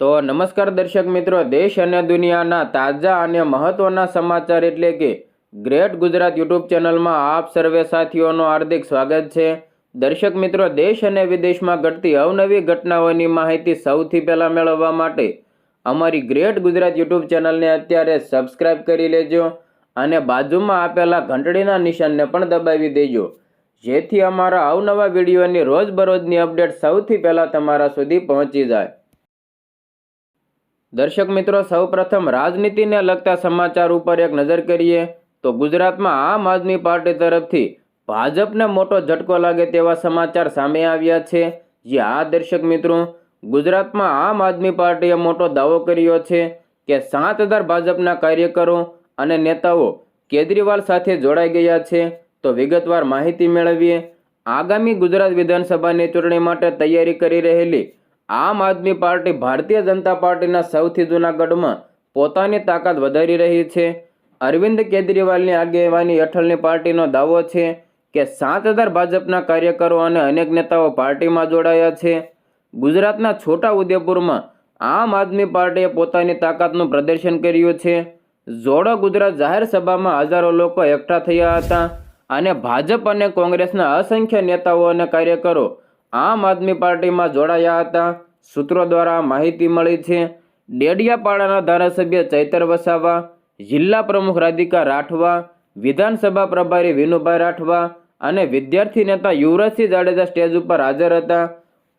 તો નમસ્કાર દર્શક મિત્રો, દેશ અને દુનિયાના તાજા અને મહત્વના સમાચાર એટલે કે ગ્રેટ ગુજરાત યુટ્યુબ ચેનલમાં આપ સર્વે સાથીઓનું હાર્દિક સ્વાગત છે. દર્શક મિત્રો, દેશ અને વિદેશમાં ઘટતી અવનવી ઘટનાઓની માહિતી સૌથી પહેલાં મેળવવા માટે અમારી ગ્રેટ ગુજરાત યુટ્યુબ ચેનલને અત્યારે સબસ્ક્રાઇબ કરી લેજો અને બાજુમાં આપેલા ઘંટડીના નિશાનને પણ દબાવી દેજો. જેથી અમારા અવનવા વિડીયોની રોજબરોજની અપડેટ સૌથી પહેલાં તમારા સુધી પહોંચી જાય. દર્શક મિત્રો, સૌપ્રથમ રાજનીતિને લગતા સમાચાર ઉપર એક નજર કરીએ તો ગુજરાતમાં આમ આદમી પાર્ટી તરફથી ભાજપને મોટો ઝટકો લાગે તેવા સમાચાર સામે આવ્યા છે. જે આ દર્શક મિત્રો, ગુજરાતમાં આમ આદમી પાર્ટીએ મોટો દાવો કર્યો છે કે સાત હજાર ભાજપના કાર્યકરો અને નેતાઓ કેજરીવાલ સાથે જોડાઈ ગયા છે. તો વિગતવાર માહિતી મેળવીએ. આગામી ગુજરાત વિધાનસભાની ચૂંટણી માટે તૈયારી કરી રહેલી આમ આદમી પાર્ટી ભારતીય જનતા પાર્ટીના સૌથી જૂના ગઢમાં પોતાની તાકાત વધારી રહી છે. અરવિંદ કેજરીવાલની આગેવાની હેઠળની પાર્ટીનો દાવો છે કે સાત હજાર ભાજપના કાર્યકરો અને અનેક નેતાઓ પાર્ટીમાં જોડાયા છે. ગુજરાતના છોટા ઉદેપુરમાં આમ આદમી પાર્ટીએ પોતાની તાકાતનું પ્રદર્શન કર્યું છે. જોડો ગુજરાત જાહેર સભામાં હજારો લોકો એકઠા થયા હતા અને ભાજપ અને કોંગ્રેસના અસંખ્ય નેતાઓ અને કાર્યકરો આમ આદમી પાર્ટીમાં જોડાયા હતા. સૂત્રો દ્વારા માહિતી મળી છે. ડેડિયાપાડાના ધારાસભ્ય ચૈતર વસાવા, જિલ્લા પ્રમુખ રાધિકા રાઠવા, વિધાનસભા પ્રભારી વિનુભાઈ રાઠવા અને વિદ્યાર્થી નેતા યુવરાજસિંહ જાડેજા સ્ટેજ ઉપર હાજર હતા.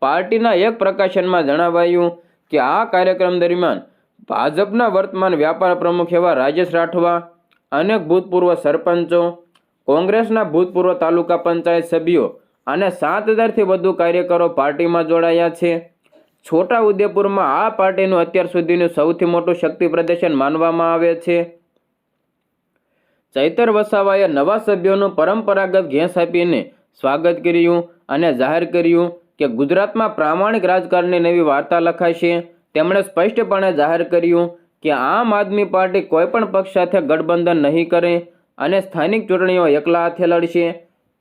પાર્ટીના એક પ્રકાશનમાં જણાવાયું કે આ કાર્યક્રમ દરમિયાન ભાજપના વર્તમાન વ્યાપાર પ્રમુખ એવા રાજેશ રાઠવા, અનેક ભૂતપૂર્વ સરપંચો, કોંગ્રેસના ભૂતપૂર્વ તાલુકા પંચાયત સભ્યો અને સાત હજારથી વધુ કાર્યકરો પાર્ટીમાં જોડાયા છે. છોટા ઉદેપુરમાં આ પાર્ટીનું અત્યાર સુધીનું સૌથી મોટું શક્તિ પ્રદર્શન માનવામાં આવે છે. ચૈતર વસાવાએ નવા સભ્યોનું પરંપરાગત ઘેંસ આપીને સ્વાગત કર્યું અને જાહેર કર્યું કે ગુજરાતમાં પ્રામાણિક રાજકારણની નવી વાર્તા લખાશે. તેમણે સ્પષ્ટપણે જાહેર કર્યું કે આમ આદમી પાર્ટી કોઈપણ પક્ષ સાથે ગઠબંધન નહીં કરે અને સ્થાનિક ચૂંટણીઓ એકલા હાથે લડશે.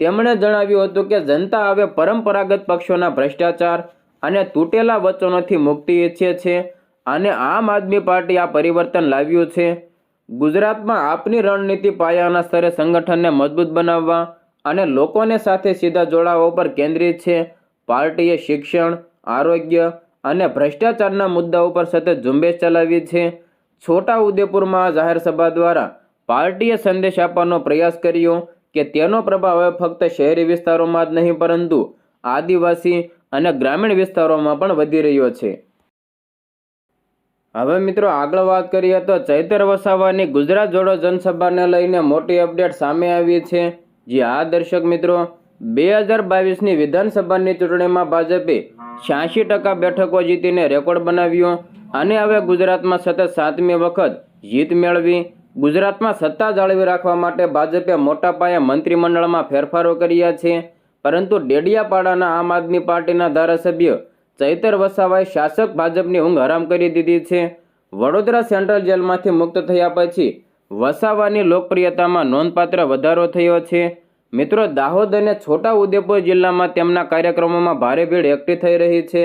તેમણે જણાવ્યું હતું કે જનતા હવે પરંપરાગત પક્ષોના ભ્રષ્ટાચાર અને તૂટેલા વચનોથી મુક્તિ ઈચ્છે છે અને આમ આદમી પાર્ટી આ પરિવર્તન લાવ્યું છે. ગુજરાતમાં આપની રણનીતિ પાયાના સ્તરે સંગઠનને મજબૂત બનાવવા અને લોકોને સાથે સીધા જોડાવા પર કેન્દ્રિત છે. પાર્ટીએ શિક્ષણ, આરોગ્ય અને ભ્રષ્ટાચારના મુદ્દા ઉપર સતત ઝુંબેશ ચલાવી છે. છોટા ઉદેપુરમાં જાહેર સભા દ્વારા પાર્ટીએ સંદેશ આપવાનો પ્રયાસ કર્યો. કે તેનો પ્રભાવ હવે ફક્ત શહેરી વિસ્તારોમાં જ નહીં, પરંતુ આદિવાસી અને ગ્રામીણ વિસ્તારોમાં પણ વધી રહ્યો છે. હવે મિત્રો આગળ વાત કરીએ તો ચૈતર વસાવાની ગુજરાત જોડો જનસભાને લઈને મોટી અપડેટ સામે આવી છે. જે આ દર્શક મિત્રો, બે હજાર બાવીસની વિધાનસભાની ચૂંટણીમાં ભાજપે છ્યાસી ટકા બેઠકો જીતીને રેકોર્ડ બનાવ્યો અને હવે ગુજરાતમાં સતત સાતમી વખત જીત મેળવી ગુજરાતમાં સત્તા જાળવી રાખવા માટે ભાજપે મોટા પાયે મંત્રીમંડળમાં ફેરફારો કર્યા છે. પરંતુ ડેડિયાપાડાના આમ આદમી પાર્ટીના ધારાસભ્ય ચૈતર વસાવાએ શાસક ભાજપની ઊંઘ હરામ કરી દીધી છે. વડોદરા સેન્ટ્રલ જેલમાંથી મુક્ત થયા પછી વસાવાની લોકપ્રિયતામાં નોંધપાત્ર વધારો થયો છે. મિત્રો, દાહોદ અને છોટા ઉદેપુર જિલ્લામાં તેમના કાર્યક્રમોમાં ભારે ભીડ એકઠી થઈ રહી છે.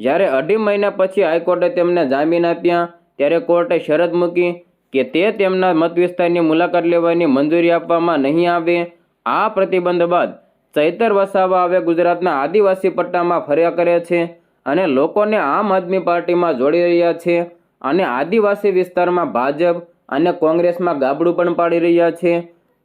જ્યારે અઢી મહિના પછી હાઈકોર્ટે તેમને જામીન આપ્યા, ત્યારે કોર્ટે શરત મૂકી કે તે તેમના મત વિસ્તારની મુલાકાત લેવાની મંજૂરી આપવામાં નહીં આવે. આ પ્રતિબંધ બાદ ચૈતર વસાવા હવે ગુજરાતના આદિવાસી પટ્ટામાં ફર્યા કરે છે અને લોકોને આમ આદમી પાર્ટીમાં જોડી રહ્યા છે અને આદિવાસી વિસ્તારમાં ભાજપ અને કોંગ્રેસમાં ગાબડું પણ પાડી રહ્યા છે.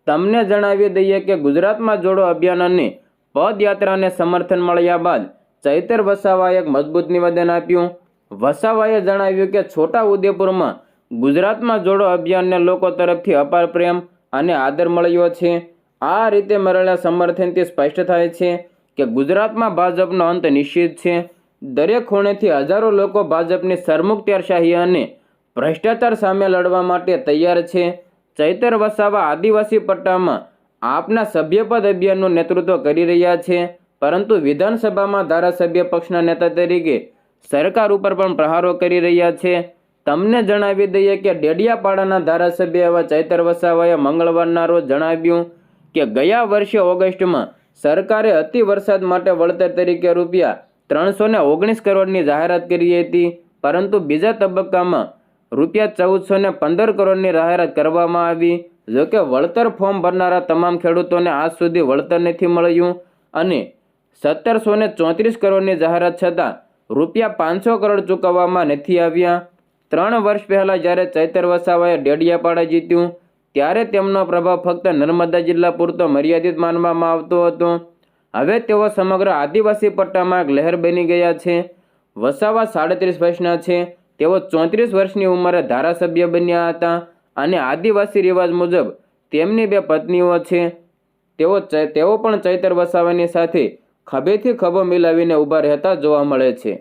તમને જણાવી દઈએ કે ગુજરાતમાં જોડો અભિયાન અને પદયાત્રાને સમર્થન મળ્યા બાદ ચૈતર વસાવાએ એક મજબૂત નિવેદન આપ્યું. વસાવાએ જણાવ્યું કે છોટા ઉદેપુરમાં ગુજરાતમાં જોડો અભિયાનને લોકો તરફથી અપાર પ્રેમ અને આદર મળ્યો છે. આ રીતે મળેલા સમર્થનથી સ્પષ્ટ થાય છે કે ગુજરાતમાં ભાજપનો અંત નિશ્ચિત છે. દરેક ખૂણેથી હજારો લોકો ભાજપની સરમુખત્યારશાહી અને ભ્રષ્ટાચાર સામે લડવા માટે તૈયાર છે. ચૈતર વસાવા આદિવાસી પટ્ટામાં આપના સભ્યપદ અભિયાનનું નેતૃત્વ કરી રહ્યા છે. પરંતુ વિધાનસભામાં ધારાસભ્ય પક્ષના નેતા તરીકે સરકાર ઉપર પણ પ્રહારો કરી રહ્યા છે. તમને જણાવી દઈએ કે ડેડિયાપાડાના ધારાસભ્ય એવા ચૈતર વસાવાએ મંગળવારના રોજ જણાવ્યું કે ગયા વર્ષે ઓગસ્ટમાં સરકારે અતિ વરસાદ માટે વળતર તરીકે રૂપિયા ત્રણસો ને ઓગણીસ કરોડની જાહેરાત કરી હતી, પરંતુ બીજા તબક્કામાં રૂપિયા ચૌદસો ને પંદર કરોડની જાહેરાત કરવામાં આવી. જોકે વળતર ફોર્મ ભરનારા તમામ ખેડૂતોને આજ સુધી વળતર નથી મળ્યું અને સત્તરસો ને ચોત્રીસ કરોડની જાહેરાત છતાં રૂપિયા પાંચસો કરોડ ચૂકવવામાં નથી આવ્યા. ત્રણ વર્ષ પહેલાં જ્યારે ચૈતર વસાવાએ ડેડિયાપાડા જીત્યું, ત્યારે તેમનો પ્રભાવ ફક્ત નર્મદા જિલ્લા પૂરતો મર્યાદિત માનવામાં આવતો હતો. હવે તેઓ સમગ્ર આદિવાસી પટ્ટામાં એક લહેર બની ગયા છે. વસાવા સાડત્રીસ વર્ષના છે. તેઓ ચોત્રીસ વર્ષની ઉંમરે ધારાસભ્ય બન્યા હતા અને આદિવાસી રિવાજ મુજબ તેમની બે પત્નીઓ છે. તેઓ તેઓ પણ ચૈતર વસાવાની સાથે ખભેથી ખભો મિલાવીને ઊભા રહેતા જોવા મળે છે.